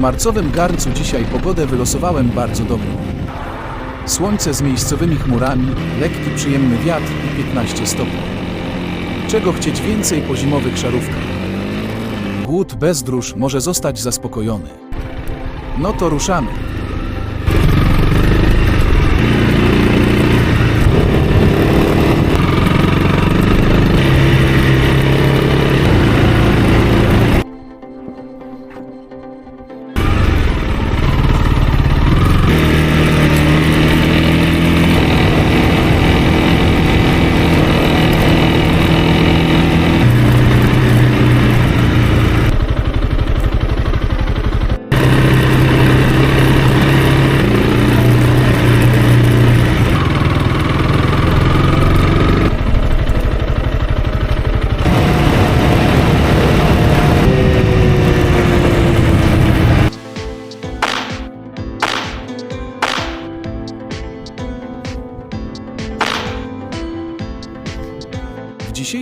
marcowym garncu dzisiaj pogodę wylosowałem bardzo dobrą. Słońce z miejscowymi chmurami, lekki przyjemny wiatr i 15 stopni. Czego chcieć więcej po zimowych szarówkach? Głód bez dróż może zostać zaspokojony. No to ruszamy.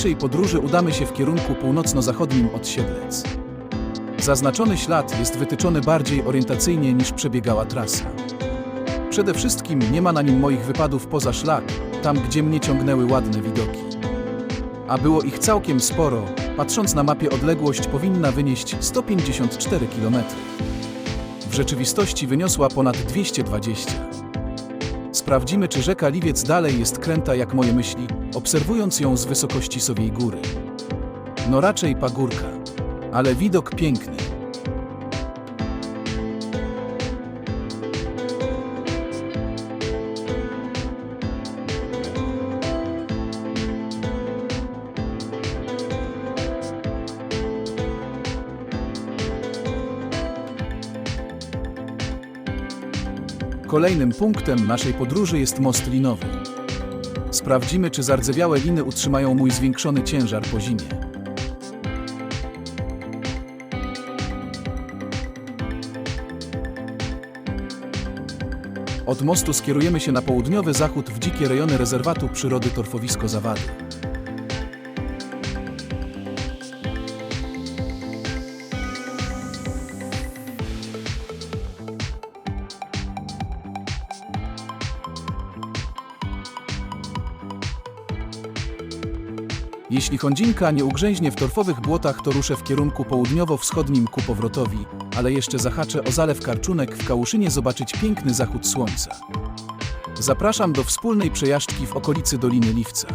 Dzisiejszej podróży udamy się w kierunku północno-zachodnim od Siedlec. Zaznaczony ślad jest wytyczony bardziej orientacyjnie niż przebiegała trasa. Przede wszystkim nie ma na nim moich wypadów poza szlak, tam gdzie mnie ciągnęły ładne widoki. A było ich całkiem sporo, patrząc na mapie odległość powinna wynieść 154 km. W rzeczywistości wyniosła ponad 220. Sprawdzimy, czy rzeka Liwiec dalej jest kręta jak moje myśli, obserwując ją z wysokości Sowiej Góry. No raczej pagórka, ale widok piękny. Kolejnym punktem naszej podróży jest most linowy. Sprawdzimy, czy zardzewiałe liny utrzymają mój zwiększony ciężar po zimie. Od mostu skierujemy się na południowy zachód w dzikie rejony rezerwatu przyrody Torfowisko Zawady. Jeśli Hondzinka nie ugrzęźnie w torfowych błotach, to ruszę w kierunku południowo-wschodnim ku powrotowi, ale jeszcze zahaczę o zalew Karczunek w Kałuszynie zobaczyć piękny zachód słońca. Zapraszam do wspólnej przejażdżki w okolicy Doliny Liwca.